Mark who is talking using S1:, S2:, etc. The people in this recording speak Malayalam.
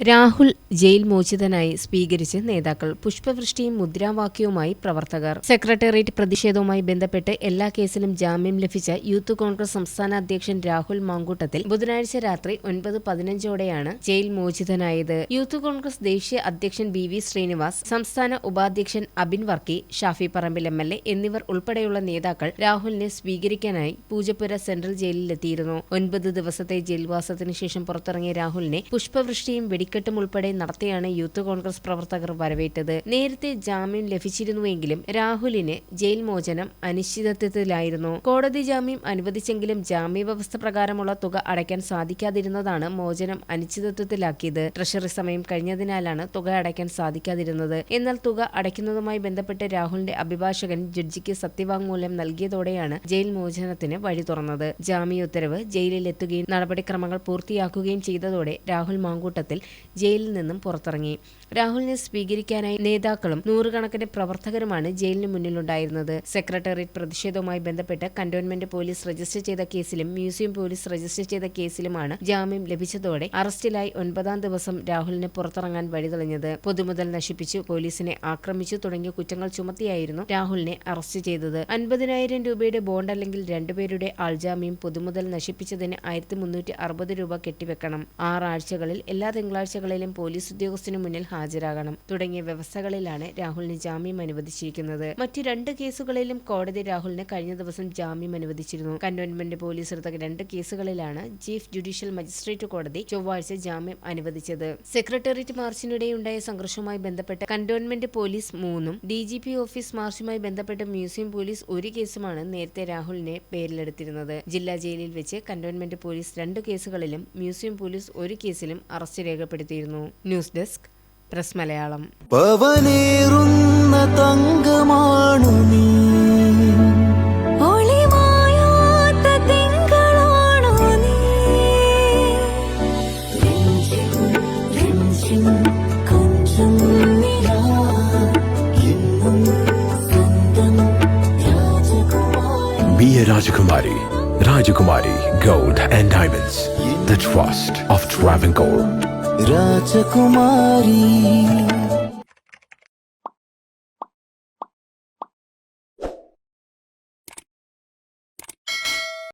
S1: രാഹുൽ ജയിൽ മോചിതനായി സ്വീകരിച്ച് നേതാക്കൾ പുഷ്പവൃഷ്ടിയും മുദ്രാവാക്യവുമായി പ്രവർത്തകർ. സെക്രട്ടേറിയറ്റ് പ്രതിഷേധവുമായി ബന്ധപ്പെട്ട് എല്ലാ കേസിലും ജാമ്യം ലഭിച്ച യൂത്ത് കോൺഗ്രസ് സംസ്ഥാന അധ്യക്ഷൻ രാഹുൽ മാങ്കൂട്ടത്തിൽ ബുധനാഴ്ച രാത്രി ഒൻപത് പതിനഞ്ചോടെയാണ് ജയിൽ മോചിതനായത്. യൂത്ത് കോൺഗ്രസ് ദേശീയ അധ്യക്ഷൻ ബി വി ശ്രീനിവാസ് സംസ്ഥാന ഉപാധ്യക്ഷൻ Abin Varkey Shafi Parambil M L A എന്നിവർ ഉൾപ്പെടെയുള്ള നേതാക്കൾ രാഹുലിനെ സ്വീകരിക്കാനായി പൂജപ്പുര സെൻട്രൽ ജയിലിലെത്തിയിരുന്നു. ഒൻപത് ദിവസത്തെ ജയിൽവാസത്തിന് ശേഷം പുറത്തിറങ്ങിയ രാഹുലിനെ പുഷ്പവൃഷ്ടിയും വെടിക്കെട്ടും ഉൾപ്പെടെ നടത്തിയാണ് യൂത്ത് കോൺഗ്രസ് പ്രവർത്തകർ വരവേറ്റത്. നേരത്തെ ജാമ്യം ലഭിച്ചിരുന്നുവെങ്കിലും രാഹുലിന് ജയിൽ മോചനം അനിശ്ചിതത്വത്തിലായിരുന്നു. കോടതി ജാമ്യം അനുവദിച്ചെങ്കിലും ജാമ്യ വ്യവസ്ഥ പ്രകാരമുള്ള തുക അടയ്ക്കാൻ സാധിക്കാതിരുന്നതാണ് മോചനം അനിശ്ചിതത്വത്തിലാക്കിയത്. ട്രഷറി സമയം കഴിഞ്ഞതിനാലാണ് തുക അടയ്ക്കാൻ സാധിക്കാതിരുന്നത്. എന്നാൽ തുക അടയ്ക്കുന്നതുമായി ബന്ധപ്പെട്ട് രാഹുലിന്റെ അഭിഭാഷകൻ ജഡ്ജിക്ക് സത്യവാങ്മൂലം നൽകിയതോടെയാണ് ജയിൽ മോചനത്തിന് വഴി തുറന്നത്. ജാമ്യ ഉത്തരവ് ജയിലിലെത്തുകയും നടപടിക്രമങ്ങൾ പൂർത്തിയാക്കുകയും ചെയ്തതോടെ രാഹുൽ മാങ്കൂട്ടത്തിൽ ജയിലിൽ നിന്നും പുറത്തിറങ്ങി. രാഹുലിനെ സ്വീകരിക്കാനായി നേതാക്കളും നൂറുകണക്കിന് പ്രവർത്തകരുമാണ് ജയിലിന് മുന്നിലുണ്ടായിരുന്നത്. സെക്രട്ടേറിയറ്റ് പ്രതിഷേധവുമായി ബന്ധപ്പെട്ട് കന്റോൺമെന്റ് പോലീസ് രജിസ്റ്റർ ചെയ്ത കേസിലും മ്യൂസിയം പോലീസ് രജിസ്റ്റർ ചെയ്ത കേസിലുമാണ് ജാമ്യം ലഭിച്ചതോടെ അറസ്റ്റിലായി ഒൻപതാം ദിവസം രാഹുലിന് പുറത്തിറങ്ങാൻ വഴിതെളിഞ്ഞത്. പൊതുമുതൽ നശിപ്പിച്ചു പോലീസിനെ ആക്രമിച്ചു തുടങ്ങിയ കുറ്റങ്ങൾ ചുമത്തിയായിരുന്നു രാഹുലിനെ അറസ്റ്റ് ചെയ്തത്. അൻപതിനായിരം രൂപയുടെ ബോണ്ട് അല്ലെങ്കിൽ രണ്ടുപേരുടെ ആൾജാമ്യം പൊതുമുതൽ നശിപ്പിച്ചതിന് ആയിരത്തി മുന്നൂറ്റി അറുപത് രൂപ കെട്ടിവെക്കണം. ആറാഴ്ചകളിൽ എല്ലാ തിങ്കളാഴ്ചകളിലും പോലീസ് ഉദ്യോഗസ്ഥനു മുന്നിൽ ഹാജരാകണം. തുടങ്ങിയ വ്യവസ്ഥകളിലാണ് രാഹുലിന് ജാമ്യം അനുവദിച്ചിരിക്കുന്നത്. മറ്റു രണ്ട് കേസുകളിലും കോടതി രാഹുലിന് കഴിഞ്ഞ ദിവസം ജാമ്യം അനുവദിച്ചിരുന്നു. കന്റോൺമെന്റ് പോലീസ് എടുത്ത രണ്ട് കേസുകളിലാണ് ചീഫ് ജുഡീഷ്യൽ മജിസ്ട്രേറ്റ് കോടതി ചൊവ്വാഴ്ച ജാമ്യം അനുവദിച്ചത്. സെക്രട്ടേറിയറ്റ് മാർച്ചിനിടെയുണ്ടായ സംഘർഷവുമായി ബന്ധപ്പെട്ട് കന്റോൺമെന്റ് പോലീസ് മൂന്നും ഡി ജി പി ഓഫീസ് മാർച്ചുമായി ബന്ധപ്പെട്ട മ്യൂസിയം പോലീസ് ഒരു കേസുമാണ് നേരത്തെ രാഹുലിനെ പേരിലെടുത്തിരുന്നത്. ജില്ലാ ജയിലിൽ വെച്ച് കന്റോൺമെന്റ് പോലീസ് രണ്ട് കേസുകളിലും മ്യൂസിയം പോലീസ് ഒരു കേസിലും അറസ്റ്റ് രേഖപ്പെടുത്തിയിരുന്നു ന്യൂസ് ഡെസ്ക് പ്രസ് മലയാളം
S2: പവനേറുന്ന തങ്കമാണു നീ
S3: Be a Rajakumari. Rajakumari Gold and Diamonds. The trust of Travancore.
S2: Rajakumari.